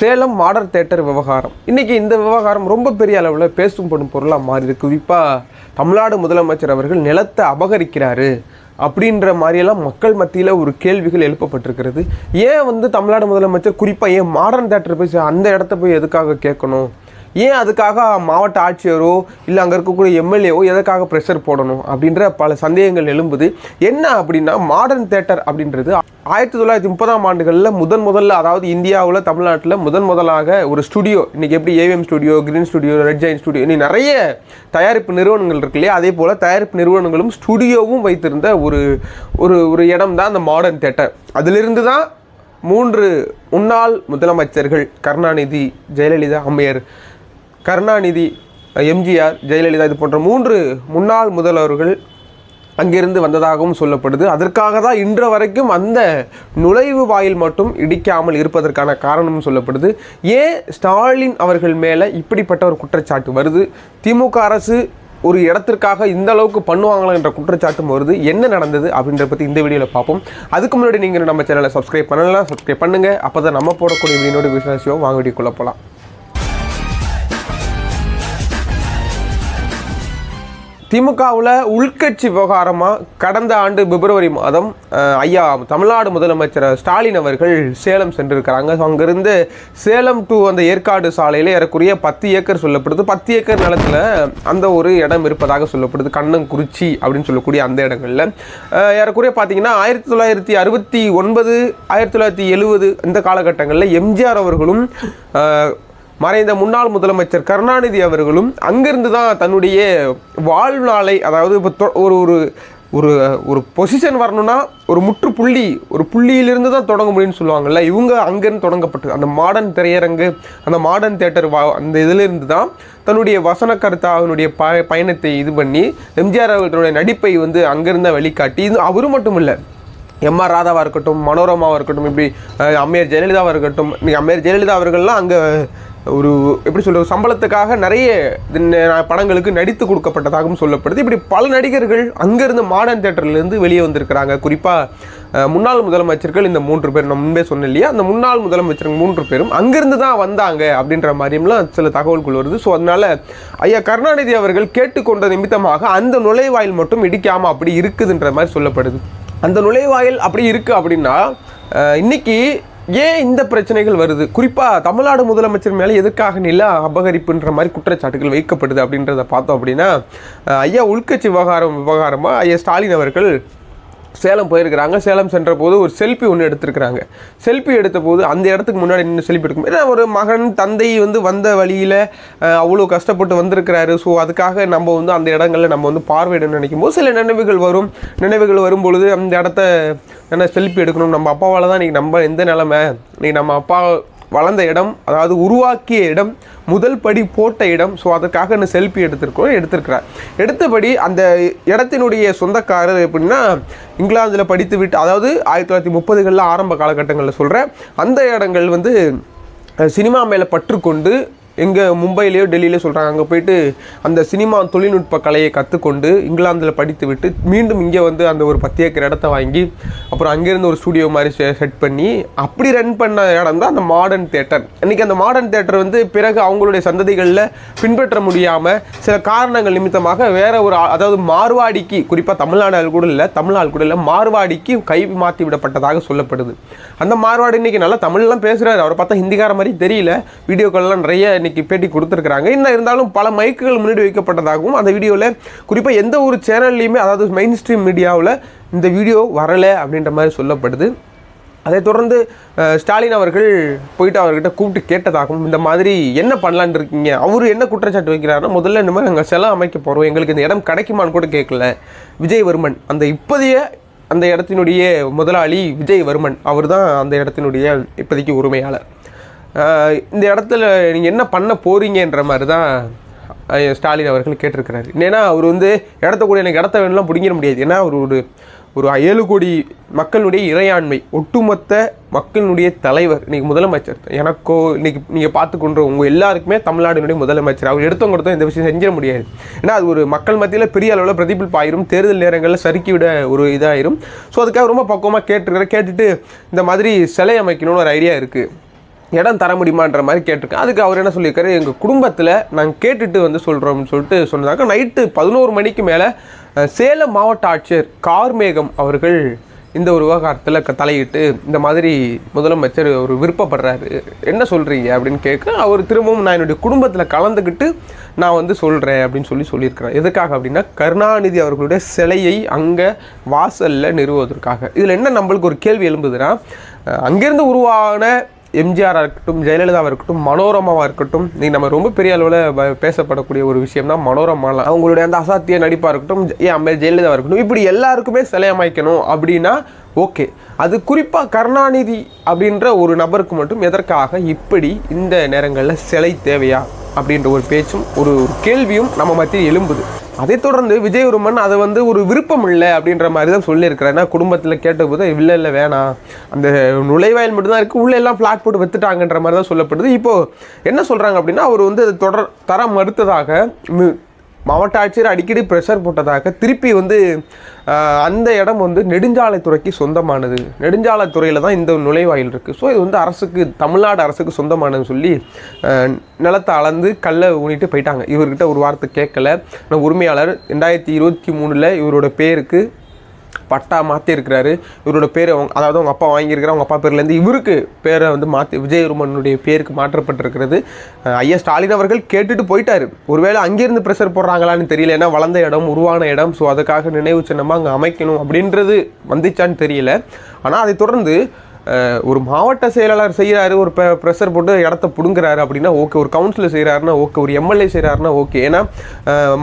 Salem modern theatre விவகாரம். இன்றைக்கி இந்த விவகாரம் ரொம்ப பெரிய அளவில் பேசும்படும் பொருளாக மாறி இருக்கு. குறிப்பாக தமிழ்நாடு முதலமைச்சர் அவர்கள் நிலத்தை அபகரிக்கிறாரு அப்படின்ற மாதிரியெல்லாம் மக்கள் மத்தியில் ஒரு கேள்விகள் எழுப்பப்பட்டிருக்கிறது. ஏன் வந்து தமிழ்நாடு முதலமைச்சர் குறிப்பாக ஏன் மாடர்ன் தேட்டர் போய் அந்த இடத்த போய் எதுக்காக கேட்கணும்? ஏன் அதுக்காக மாவட்ட ஆட்சியரோ இல்லை அங்கே இருக்கக்கூடிய எம்எல்ஏவோ எதுக்காக ப்ரெஷர் போடணும்? அப்படின்ற பல சந்தேகங்கள் எழும்புது. என்ன அப்படின்னா மாடர்ன் தேட்டர் அப்படின்றது ஆயிரத்தி தொள்ளாயிரத்தி முப்பதாம் ஆண்டுகளில் முதன் முதல்ல அதாவது இந்தியாவில் தமிழ்நாட்டில் முதன் முதலாக ஒரு ஸ்டுடியோ இன்றைக்கி எப்படி AVM studio green studio red giant studio இன்னும் நிறைய தயாரிப்பு நிறுவனங்கள் இருக்கு இல்லையா? அதே போல் தயாரிப்பு நிறுவனங்களும் ஸ்டுடியோவும் வைத்திருந்த ஒரு ஒரு ஒரு இடம் தான் அந்த மாடர்ன் தேட்டர் அதிலிருந்து தான் மூன்று முன்னாள் முதலமைச்சர்கள் கருணாநிதி ஜெயலலிதா அம்மையர் கருணாநிதி எம்ஜிஆர் ஜெயலலிதா இது போன்ற மூன்று முன்னாள் முதல்வர்கள் அங்கிருந்து வந்ததாகவும் சொல்லப்படுது. அதற்காக தான் இன்று வரைக்கும் அந்த நுழைவு வாயில் மட்டும் இடிக்காமல் இருப்பதற்கான காரணமும் சொல்லப்படுது. ஏன் ஸ்டாலின் அவர்கள் மேலே இப்படிப்பட்ட ஒரு குற்றச்சாட்டு வருது? திமுக அரசு ஒரு இடத்திற்காக இந்த அளவுக்கு பண்ணுவாங்களா என்ற குற்றச்சாட்டும் வருது. என்ன நடந்தது அப்படின்றத பற்றி இந்த வீடியோவில் பார்ப்போம். அதுக்கு முன்னாடி நீங்கள் நம்ம சேனலை சப்ஸ்கிரைப் பண்ணலாம் சப்ஸ்கிரைப் பண்ணுங்கள் அப்போ தான் நம்ம போடக்கூடிய வீடியோட விசுவாசியம் வாங்க வீடியோக்குள்ளே போகலாம் திமுகவில் உள்கட்சி விவகாரமாக கடந்த ஆண்டு பிப்ரவரி மாதம் ஐயா தமிழ்நாடு முதலமைச்சர் ஸ்டாலின் அவர்கள் சேலம் சென்றிருக்கிறாங்க. ஸோ அங்கேருந்து சேலம் டு அந்த ஏற்காடு சாலையில் ஏறக்குறைய பத்து ஏக்கர் சொல்லப்படுது. பத்து ஏக்கர் நிலத்தில் அந்த ஒரு இடம் இருப்பதாக சொல்லப்படுது. கண்ணங்குறிச்சி அப்படின்னு சொல்லக்கூடிய அந்த இடங்களில். ஏறக்குறைய பார்த்தீங்கன்னா ஆயிரத்தி தொள்ளாயிரத்தி அறுபத்தி ஒன்பது ஆயிரத்தி தொள்ளாயிரத்தி எழுபது இந்த காலகட்டங்களில் எம்ஜிஆர் அவர்களும் மறைந்த முன்னாள் முதலமைச்சர் கருணாநிதி அவர்களும் அங்கிருந்து தான் தன்னுடைய வாழ்நாளை அதாவது இப்போ தொ- ஒரு ஒரு ஒரு ஒரு பொசிஷன் வரணும்னா ஒரு முற்றுப்புள்ளி ஒரு புள்ளியிலிருந்து தான் தொடங்க முடியும்னு சொல்லுவாங்கல்ல இவங்க அங்கேருந்து தொடங்கப்பட்டு அந்த மாடர்ன் திரையரங்கு அந்த மாடர்ன் தேட்டர் வா அந்த இதிலிருந்து தான் தன்னுடைய வசன கருத்தா அவனுடைய ப பயணத்தை இது பண்ணி எம்ஜிஆர் அவர்களுடைய நடிப்பை வந்து அங்கிருந்த வெளிக்காட்டி இது அவரும் மட்டும் இல்லை எம்ஆர் ராதாவாக இருக்கட்டும் மனோரமாவாக இருக்கட்டும் இப்படி அம்மையார் ஜெயலலிதாவாக இருக்கட்டும் இன்றைக்கி அம்மையார் ஜெயலலிதா அவர்கள்லாம் அங்கே ஒரு எப்படி சொல்றது சம்பளத்துக்காக நிறைய படங்களுக்கு நடித்து கொடுக்கப்பட்டதாகவும் சொல்லப்படுது. இப்படி பல நடிகர்கள் அங்கேருந்து மாடர்ன் தேட்டர்லேருந்து வெளியே வந்திருக்கிறாங்க. குறிப்பாக முன்னாள் முதலமைச்சர்கள் இந்த மூன்று பேர் நான் முன்பே சொன்னேன் இல்லையா? அந்த முன்னாள் முதலமைச்சர் மூன்று பேரும் அங்கிருந்து தான் வந்தாங்க அப்படின்ற மாதிரியும்லாம் சில தகவல்கள் வருது. ஸோ அதனால ஐயா கருணாநிதி அவர்கள் கேட்டுக்கொண்ட நிமித்தமாக அந்த நுழைவாயில் மட்டும் இடிக்காமல் அப்படி இருக்குதுன்ற மாதிரி சொல்லப்படுது. அந்த நுழைவாயில் அப்படி இருக்குது அப்படின்னா இன்றைக்கி ஏன் இந்த பிரச்சனைகள் வருது? குறிப்பாக தமிழ்நாடு முதலமைச்சர் மேலே எதுக்காக நில அபகரிப்புன்ற மாதிரி குற்றச்சாட்டுகள் வைக்கப்படுது அப்படின்றத பார்த்தோம் அப்படின்னா ஐயா உள்கட்சி விவகாரம் விவகாரமாக ஐயா ஸ்டாலின் அவர்கள் சேலம் போயிருக்கிறாங்க. சேலம் சென்ற போது ஒரு செல்ஃபி ஒன்று எடுத்திருக்கிறாங்க. செல்ஃபி எடுத்த போது அந்த இடத்துக்கு முன்னாடி நின்று செல்ஃபி எடுக்கும். ஏன்னா ஒரு மகன் தந்தை வந்து வந்த வழியில் அவ்வளோ கஷ்டப்பட்டு வந்திருக்கிறாரு. ஸோ அதுக்காக நம்ம வந்து அந்த இடங்களில் நம்ம வந்து பார்வையிடணும்னு நினைக்கும் போது சில நினைவுகள் வரும். நினைவுகள் வரும் பொழுது அந்த இடத்த என்ன செல்ஃபி எடுக்கணும். நம்ம அப்பாவால் தான் இன்றைக்கி நம்ம எந்த நிலமை? இன்றைக்கி நம்ம அப்பா வளர்ந்த இடம் அதாவது உருவாக்கிய இடம் முதல் படி போட்ட இடம். ஸோ அதற்காக என்ன செல்ஃபி எடுத்திருக்கோம் எடுத்திருக்கிறார். எடுத்தபடி அந்த இடத்தினுடைய சொந்தக்காரர் எப்படின்னா இங்கிலாந்தில் படித்து விட்டு அதாவது ஆயிரத்தி தொள்ளாயிரத்தி முப்பதுகளில் ஆரம்ப காலகட்டங்களில் சொல்கிறேன் அந்த இடங்கள் வந்து சினிமா மேலே பற்றுக்கொண்டு எங்கே மும்பையிலேயோ டெல்லியிலேயோ சொல்கிறாங்க அங்கே போயிட்டு அந்த சினிமா தொழில்நுட்ப கலையை கற்றுக்கொண்டு இங்கிலாந்தில் படித்து விட்டு மீண்டும் இங்கே வந்து அந்த ஒரு பத்து ஏக்கர் இடத்த வாங்கி அப்புறம் அங்கேருந்து ஒரு ஸ்டூடியோ மாதிரி செட் பண்ணி அப்படி ரன் பண்ண இடம் தான் அந்த மாடர்ன் தேட்டர் இன்றைக்கி அந்த மாடர்ன் தேட்டர் வந்து பிறகு அவங்களுடைய சந்ததிகளில் பின்பற்ற முடியாமல் சில காரணங்கள் நிமித்தமாக வேறு ஒரு அதாவது மார்வாடிக்கு குறிப்பாக தமிழ்நாடு ஆள் கூட இல்லை தமிழ்நாடு கூட இல்லை மார்வாடிக்கு கை மாற்றி விடப்பட்டதாக சொல்லப்படுது. அந்த மார்வாடி இன்னைக்கு நல்லா தமிழ்லாம் பேசுகிறாரு அவரை பார்த்தா ஹிந்திக்கார மாதிரி தெரியல. வீடியோக்கள்லாம் நிறைய இன்னைக்கு பேட்டி கொடுத்துருக்காங்க இன்னும் இருந்தாலும் பல மைக்குகள் முன்னாடி வைக்கப்பட்டதாகவும் அந்த வீடியோவில் குறிப்பாக எந்த ஒரு சேனல்லையுமே அதாவது மெயின் ஸ்ட்ரீம் மீடியாவில் இந்த வீடியோ வரலை அப்படின்ற மாதிரி சொல்லப்படுது. அதை தொடர்ந்து ஸ்டாலின் அவர்கள் போயிட்டு அவர்கிட்ட கூப்பிட்டு கேட்டதாகவும் இந்த மாதிரி என்ன பண்ணலான்னு இருக்கீங்க? அவர் என்ன குற்றச்சாட்டு வைக்கிறாருன்னா முதல்ல இந்த மாதிரி நாங்கள் செலம் அமைக்க போகிறோம் எங்களுக்கு இந்த இடம் கிடைக்குமான்னு கூட கேட்கல விஜயவர்மன் அந்த இப்போதைய அந்த இடத்தினுடைய முதலாளி விஜயவர்மன் அவர் தான் அந்த இடத்தினுடைய இப்போதைக்கு உரிமையாளர். இந்த இடத்துல நீங்கள் என்ன பண்ண போகிறீங்கன்ற மாதிரி தான் ஸ்டாலின் அவர்கள் கேட்டிருக்கிறாரு. ஏன்னா அவர் வந்து இடத்த கூட எனக்கு இடத்த வேணும்லாம் பிடிங்கிட முடியாது. ஏன்னா அவர் ஒரு ஒரு ஏழு கோடி மக்களுடைய இறையாண்மை ஒட்டுமொத்த மக்களுடைய தலைவர் இன்றைக்கி முதலமைச்சர். எனக்கோ இன்றைக்கி நீங்கள் பார்த்துக்கொண்ட உங்கள் எல்லாருக்குமே தமிழ்நாடுனுடைய முதலமைச்சர். அவர் எடுத்தவங்க கொடுத்தோம் இந்த விஷயம் செஞ்சிட முடியாது. ஏன்னா அது ஒரு மக்கள் மத்தியில் பெரிய அளவில் பிரதிபலிப்பு ஆயிரும் தேர்தல் நேரங்களில் சறுக்கி விட ஒரு இதாயிரும். ஸோ அதுக்காக ரொம்ப பக்குவமாக கேட்டுருக்கிற கேட்டுட்டு இந்த மாதிரி சிலை அமைக்கணும்னு ஒரு ஐடியா இருக்குது இடம் தர முடியுமான்ற மாதிரி கேட்டிருக்கேன். அதுக்கு அவர் என்ன சொல்லியிருக்காரு எங்கள் குடும்பத்தில் நாங்கள் கேட்டுட்டு வந்து சொல்கிறோம்னு சொல்லிட்டு சொன்னதாக்க நைட்டு பதினோரு மணிக்கு மேலே சேலம் மாவட்ட ஆட்சியர் கார்மேகம் அவர்கள் இந்த ஒரு விவகாரத்தில் க- தலையிட்டு இந்த மாதிரி முதலமைச்சர் ஒரு விருப்பப்படுறாரு. என்ன சொல்கிறீங்க அப்படின்னு கேட்க அவர் திரும்பவும் நான் என்னுடைய குடும்பத்தில் கலந்துக்கிட்டு நான் வந்து சொல்கிறேன் அப்படின்னு சொல்லி சொல்லியிருக்கிறேன் எதுக்காக அப்படின்னா கருணாநிதி அவர்களுடைய சிலையை அங்கே வாசலில் நிறுவுவதற்காக. இதில் என்ன நம்மளுக்கு ஒரு கேள்வி எழும்புதுன்னா அங்கேருந்து உருவான எம்ஜிஆராக இருக்கட்டும் ஜெயலலிதாவாக இருக்கட்டும் மனோரமாவாக இருக்கட்டும் நீ நம்ம ரொம்ப பெரிய அளவில் பேசப்படக்கூடிய ஒரு விஷயம் தான். மனோரமாலாம் அவங்களுடைய அந்த அசாத்திய நடிப்பாக இருக்கட்டும் ஏன் அம்மா ஜெயலலிதாவாக இருக்கட்டும் இப்படி எல்லாருக்குமே சிலையமைக்கணும் அப்படின்னா ஓகே. அது குறிப்பாக கருணாநிதி அப்படின்ற ஒரு நபருக்கு மட்டும் எதற்காக இப்படி இந்த நேரங்களில் சிலை தேவையா அப்படின்ற ஒரு பேச்சும் ஒரு ஒரு கேள்வியும் நம்ம மத்தியில் எழும்புது. அதைத் தொடர்ந்து விஜயவர்மன் அதை வந்து ஒரு விருப்பம் இல்லை அப்படின்ற மாதிரி தான் சொல்லியிருக்கிறேன் ஏன்னா குடும்பத்தில் கேட்டபோது இல்லை இல்லை வேணாம். அந்த நுழைவாயில் மட்டும்தான் இருக்குது உள்ளே எல்லாம் ஃப்ளாட் போட்டு வித்துட்டாங்கன்ற மாதிரி தான் சொல்லப்படுது. இப்போது என்ன சொல்கிறாங்க அப்படின்னா அவர் வந்து அதை தொடர் தர மறுத்ததாக மாவட்ட ஆட்சியர் அடிக்கடி ப்ரெஷர் போட்டதாக திருப்பி வந்து அந்த இடம் வந்து நெடுஞ்சாலைத்துறைக்கு சொந்தமானது. நெடுஞ்சாலைத்துறையில் தான் இந்த நுழைவாயில் இருக்குது ஸோ இது வந்து அரசுக்கு தமிழ்நாடு அரசுக்கு சொந்தமானதுன்னு சொல்லி நிலத்தை அளந்து கல்லை ஊனிட்டு போயிட்டாங்க. இவர்கிட்ட ஒரு வார்த்தை கேட்கல. ஆனால் உரிமையாளர் ரெண்டாயிரத்தி இருபத்தி மூணில் இவரோட பேருக்கு பட்டா மாற்றிருக்கிறாரு இவரோட பேர் அவங்க அதாவது அவங்க அப்பா வாங்கியிருக்கிற அவங்க அப்பா பேர்லேருந்து இவருக்கு பேரை வந்து மாற்றி விஜயருமனுடைய பேருக்கு மாற்றப்பட்டிருக்கிறது. ஐயா ஸ்டாலின் அவர்கள் கேட்டுட்டு போயிட்டாரு. ஒருவேளை அங்கேருந்து ப்ரெஷர் போடுறாங்களான்னு தெரியல. ஏன்னா வளர்ந்த இடம் உருவான இடம் ஸோ அதுக்காக நினைவு சின்னமாக அங்கே அமைக்கணும் அப்படின்றது வந்துச்சான்னு தெரியல. ஆனால் அதை தொடர்ந்து ஒரு மாவட்ட செயலாளர் செய்கிறாரு ஒரு ப்ரெஷர் போட்டு இடத்த பிடுங்குறாரு அப்படின்னா ஓகே. ஒரு கவுன்சிலர் செய்கிறாருன்னா ஓகே. ஒரு எம்எல்ஏ செய்கிறாருன்னா ஓகே. ஏன்னா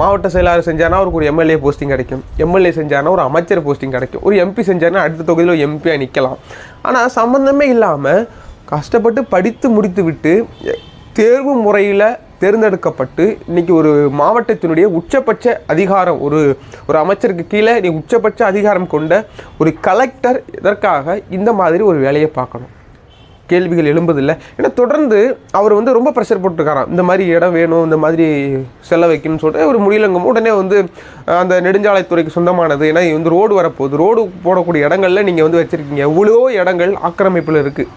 மாவட்ட செயலாளர் செஞ்சானா அவருக்கு ஒரு எம்எல்ஏ போஸ்டிங் கிடைக்கும். எம்எல்ஏ செஞ்சானா ஒரு அமைச்சர் போஸ்டிங் கிடைக்கும். ஒரு எம்பி செஞ்சானா அடுத்த தொகுதியில் எம்பியாக நிற்கலாம் ஆனால் சம்மந்தமே இல்லாமல் கஷ்டப்பட்டு படித்து முடித்து விட்டு தேர்வு முறையில் தேர்ந்தெடுக்கப்பட்டு இன்னைக்கு ஒரு மாவட்டத்தினுடைய உச்சபட்ச அதிகாரம் ஒரு ஒரு அமைச்சருக்கு கீழே நீ உச்சபட்ச அதிகாரம் கொண்ட ஒரு கலெக்டர் இதற்காக இந்த மாதிரி ஒரு வேலையை பார்க்கணும்? கேள்விகள் எழும்பதில்லை. ஏன்னா தொடர்ந்து அவர் வந்து ரொம்ப ப்ரெஷர் போட்டிருக்காராம். இந்த மாதிரி இடம் வேணும் இந்த மாதிரி செல்ல வைக்கணும்னு சொல்லிட்டு ஒரு முடியலங்கும். உடனே வந்து அந்த நெடுஞ்சாலைத்துறைக்கு சொந்தமானது. ஏன்னா இது வந்து ரோடு வரப்போகுது. ரோடு போடக்கூடிய இடங்களில் நீங்கள் வந்து வச்சுருக்கீங்க. எவ்வளோ இடங்கள் ஆக்கிரமிப்பில் இருக்குது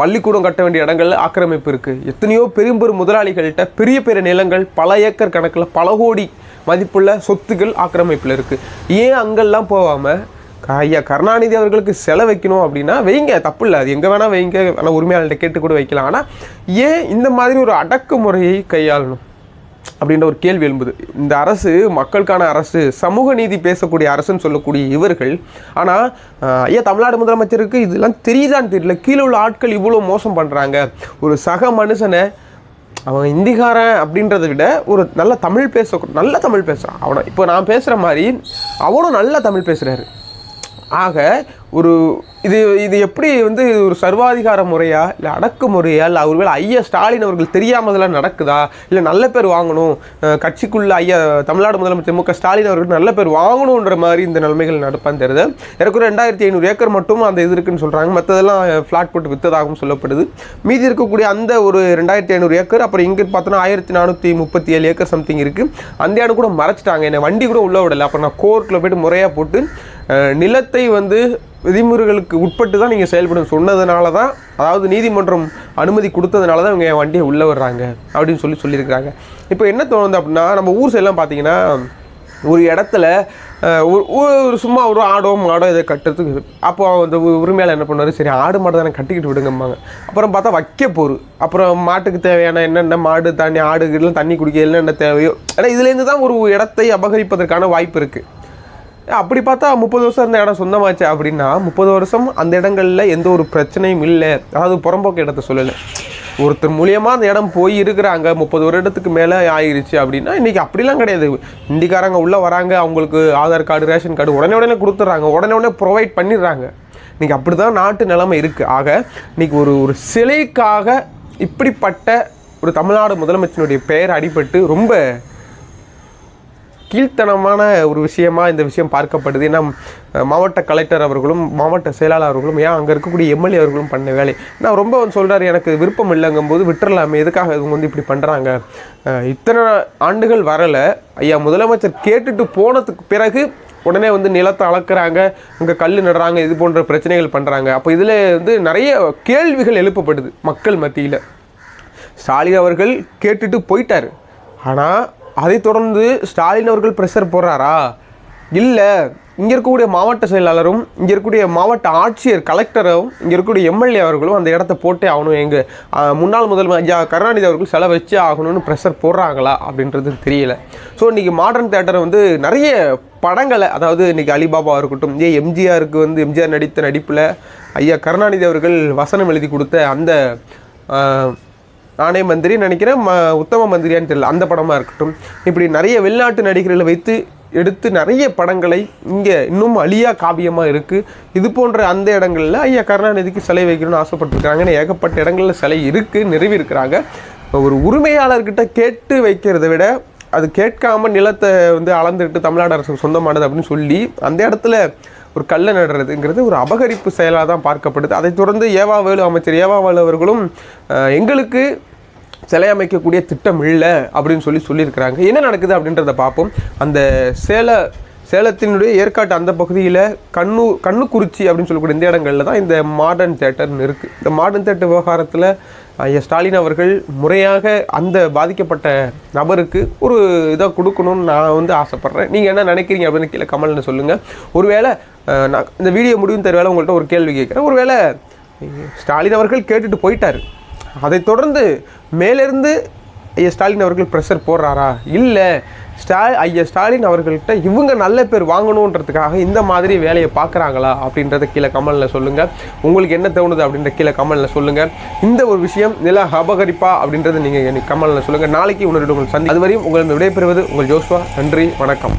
பள்ளிக்கூடம் கட்ட வேண்டிய இடங்களில் ஆக்கிரமிப்பு இருக்குது எத்தனையோ பெரும் பெரும் முதலாளிகள்கிட்ட பெரிய பெரிய நிலங்கள் பல ஏக்கர் கணக்கில் பல கோடி மதிப்புள்ள சொத்துக்கள் ஆக்கிரமிப்பில் இருக்குது ஏன் அங்கெல்லாம் போகாமல் ஐயா கருணாநிதி அவர்களுக்கு செலை வைக்கணும் அப்படின்னா வைங்க தப்பு இல்லை அது எங்கே வேணால் வைங்க. ஆனால் உரிமையாளர்கிட்ட கேட்டு கூட வைக்கலாம். ஆனால் ஏன் இந்த மாதிரி ஒரு அடக்குமுறையை கையாளணும்? அப்படின்ற ஒரு கேள்வி எழும்புது. இந்த அரசு மக்களுக்கான அரசு சமூக நீதி பேசக்கூடிய அரசுன்னு சொல்லக்கூடிய இவர்கள் ஆனால் ஐயா தமிழ்நாடு முதலமைச்சருக்கு இதெல்லாம் தெரியுதான்னு தெரியல. கீழே உள்ள ஆட்கள் இவ்வளோ மோசம் பண்ணுறாங்க ஒரு சக மனுஷனை அவன் இந்திகாரன் அப்படின்றத விட ஒரு நல்ல தமிழ் பேச நல்ல தமிழ் பேசுகிறான் அவனை இப்போ நான் பேசுகிற மாதிரி அவனும் நல்ல தமிழ் பேசுகிறாரு ஆக ஒரு இது இது எப்படி வந்து ஒரு சர்வாதிகார முறையா இல்லை அடக்குமுறையா இல்லை ஒருவேளை ஐயா ஸ்டாலின் அவர்கள் தெரியாமல் இதெல்லாம் நடக்குதா? இல்லை நல்ல பேர் வாங்கணும் கட்சிக்குள்ளே கட்சிக்குள்ள ஐயா தமிழ்நாடு முதலமைச்சர் மு க ஸ்டாலின் அவர்கள் நல்ல பேர் வாங்கணுன்ற மாதிரி இந்த நிலைமைகள் நடப்பான்னு தெரியுது. எனக்கு ரெண்டாயிரத்தி ஐநூறு ஏக்கர் மட்டும் அந்த இது இருக்குன்னு சொல்கிறாங்க மற்றதெல்லாம் ஃப்ளாட் போட்டு விற்றதாகவும் சொல்லப்படுது. மீதி இருக்கக்கூடிய அந்த ஒரு ரெண்டாயிரத்தி ஐநூறு ஏக்கர் அப்புறம் இங்கே பார்த்தோன்னா ஆயிரத்தி நானூற்றி முப்பத்தி ஏழு ஏக்கர் சம்திங் இருக்குது அந்த இடம் கூட மறைச்சிட்டாங்க. என்னை வண்டி கூட உள்ள விடலை. அப்போ நான் கோர்ட்டில் போயிட்டு முறையாக போட்டு நிலத்தை வந்து விதிமுறைகளுக்கு உட்பட்டு தான் நீங்கள் செயல்படும் சொன்னதுனால தான் அதாவது நீதிமன்றம் அனுமதி கொடுத்ததுனால தான் இவங்க என் வண்டியை உள்ளே வர்றாங்க அப்படின்னு சொல்லி சொல்லியிருக்காங்க இப்போ என்ன தோணுது அப்படின்னா நம்ம ஊர் சைடெலாம் பார்த்தீங்கன்னா ஒரு இடத்துல ஒரு ஒரு சும்மா ஒரு ஆடோ மாடோ இதை கட்டுறதுக்கு அப்போ அந்த உரிமையால் உரிமையாளர் என்ன பண்ணுவார்? சரி ஆடு மாடு தானே கட்டிக்கிட்டு விடுங்கம்பாங்க. அப்புறம் பார்த்தா வைக்க போரு. அப்புறம் மாட்டுக்கு தேவையான என்னென்ன மாடு தண்ணி ஆடு தண்ணி குடிக்க என்னென்ன தேவையோ ஆனால் இதுலேருந்து தான் ஒரு இடத்தை அபகரிப்பதற்கான வாய்ப்பு இருக்குது அப்படி பார்த்தா முப்பது வருஷம் அந்த இடம் சொந்தமாச்சு அப்படின்னா முப்பது வருஷம் அந்த இடங்களில் எந்த ஒரு பிரச்சனையும் இல்லை. அதாவது புறம்போக்கு இடத்த சொல்லலை. ஒருத்தர் மூலியமாக அந்த இடம் போய் இருக்கிறாங்க முப்பது வருடத்துக்கு மேலே ஆயிருச்சு அப்படின்னா இன்றைக்கி அப்படிலாம் கிடையாது. இந்திக்காரங்க உள்ளே வராங்க அவங்களுக்கு ஆதார் கார்டு ரேஷன் கார்டு உடனே உடனே கொடுத்துட்றாங்க. உடனே உடனே ப்ரொவைட் பண்ணிடுறாங்க. இன்றைக்கி அப்படி தான் நாட்டு நிலைமை இருக்குது ஆக இன்றைக்கி ஒரு ஒரு சிலைக்காக இப்படிப்பட்ட ஒரு தமிழ்நாடு முதலமைச்சனுடைய பெயர் அடிபட்டு ரொம்ப கீழ்த்தனமான ஒரு விஷயமா இந்த விஷயம் பார்க்கப்படுது. ஏன்னா மாவட்ட கலெக்டர் அவர்களும் மாவட்ட செயலாளர் அவர்களும் ஏன் அங்கே இருக்கக்கூடிய எம்எல்ஏ அவர்களும் பண்ண வேலை? நான் ரொம்ப சொல்கிறார் சொல்கிறாரு எனக்கு விருப்பம் இல்லைங்கும்போது விட்டுறலாமே எதுக்காக இவங்க வந்து இப்படி பண்ணுறாங்க இத்தனை ஆண்டுகள் வரலை. ஐயா முதலமைச்சர் கேட்டுட்டு போனதுக்கு பிறகு உடனே வந்து நிலத்தை அளக்குறாங்க அங்கே கல் நடுறாங்க இது போன்ற பிரச்சனைகள் பண்ணுறாங்க அப்போ இதில் வந்து நிறைய கேள்விகள் எழுப்பப்படுது மக்கள் மத்தியில். ஸ்டாலின் அவர்கள் கேட்டுட்டு போயிட்டார். ஆனால் அதைத் தொடர்ந்து ஸ்டாலின் அவர்கள் ப்ரெஷர் போடுறாரா? இல்லை இங்கே இருக்கக்கூடிய மாவட்ட செயலாளரும் இங்கே இருக்கக்கூடிய மாவட்ட ஆட்சியர் கலெக்டரும் இங்கே இருக்கக்கூடிய எம்எல்ஏ அவர்களும் அந்த இடத்த போட்டே ஆகணும். எங்கள் முன்னாள் முதல்வர் ஐயா கருணாநிதி அவர்கள் செலவு வச்சே ஆகணும்னு ப்ரெஷர் போடுறாங்களா அப்படின்றது தெரியல. ஸோ இன்றைக்கி மாடர்ன் தேட்டர் வந்து நிறைய படங்களை அதாவது இன்றைக்கி அலிபாபா இருக்கட்டும் ஏ எம்ஜிஆருக்கு வந்து எம்ஜிஆர் நடித்த நடிப்பில் ஐயா கருணாநிதி அவர்கள் வசனம் எழுதி கொடுத்த அந்த நானே மந்திரி நினைக்கிறேன். ம உத்தம மந்திரியான்னு தெரியல. அந்த படமாக இருக்கட்டும். இப்படி நிறைய வெளிநாட்டு நடிகர்களை வைத்து எடுத்து நிறைய படங்களை இங்கே இன்னும் அழியா காவியமாக இருக்குது இது போன்ற அந்த இடங்களில் ஐயா கருணாநிதிக்கு சிலை வைக்கணும்னு ஆசைப்பட்டிருக்கிறாங்கன்னு ஏகப்பட்ட இடங்களில் சிலை இருக்குது நிறுவியிருக்கிறாங்க. ஒரு உரிமையாளர்கிட்ட கேட்டு வைக்கிறத விட அது கேட்காம நிலத்தை வந்து அளந்துட்டு தமிழ்நாடு அரசு சொந்தமானது அப்படின்னு சொல்லி அந்த இடத்துல ஒரு கல்லை நடுறதுங்கிறது ஒரு அபகரிப்பு செயலாக தான் பார்க்கப்படுது. அதைத் தொடர்ந்து ஏவா வேலு அமைச்சர் ஏவா வேலு அவர்களும் எங்களுக்கு சிலை அமைக்கக்கூடிய திட்டம் இல்லை அப்படின்னு சொல்லி சொல்லியிருக்கிறாங்க. என்ன நடக்குது அப்படின்றத பார்ப்போம். அந்த சேலை சேலத்தினுடைய ஏற்காட்டு அந்த பகுதியில் கண்ணு கண்ணுக்குறிச்சி அப்படின்னு சொல்லக்கூடிய இந்த இடங்களில் தான் இந்த மாடர்ன் தேட்டர்னு இருக்குது இந்த மாடர்ன் தேட்டர் விவகாரத்தில் ஐயா ஸ்டாலின் அவர்கள் முறையாக அந்த பாதிக்கப்பட்ட நபருக்கு ஒரு இதை கொடுக்கணும்னு நான் வந்து ஆசைப்பட்றேன். நீங்கள் என்ன நினைக்கிறீங்க அப்படின்னு கீழே கமல்னு சொல்லுங்கள் ஒருவேளை நான் இந்த வீடியோ முடியும் தருவேளை உங்கள்கிட்ட ஒரு கேள்வி கேட்குறேன். ஒருவேளை ஸ்டாலின் அவர்கள் கேட்டுட்டு போயிட்டார். அதைத் தொடர்ந்து மேலிருந்து ஐயா ஸ்டாலின் அவர்கள் ப்ரெஷர் போடுறாரா? இல்லை. ஸ்டா ஐயா ஸ்டாலின் அவர்கள்ட்ட இவங்க நல்ல பேர் வாங்கணுன்றதுக்காக இந்த மாதிரி வேலையை பார்க்குறாங்களா அப்படின்றத கீழே கமலில் சொல்லுங்கள் உங்களுக்கு என்ன தோணுது அப்படின்ற கீழே கமலில் சொல்லுங்கள் இந்த ஒரு விஷயம் நில அபகரிப்பா அப்படின்றத நீங்கள் எனக்கு கமலில் சொல்லுங்கள் நாளைக்கு உணர்வு உங்கள் சந்தி அதுவரையும் உங்கள் விடைபெறுவது உங்கள் ஜோஸ்வா. நன்றி வணக்கம்.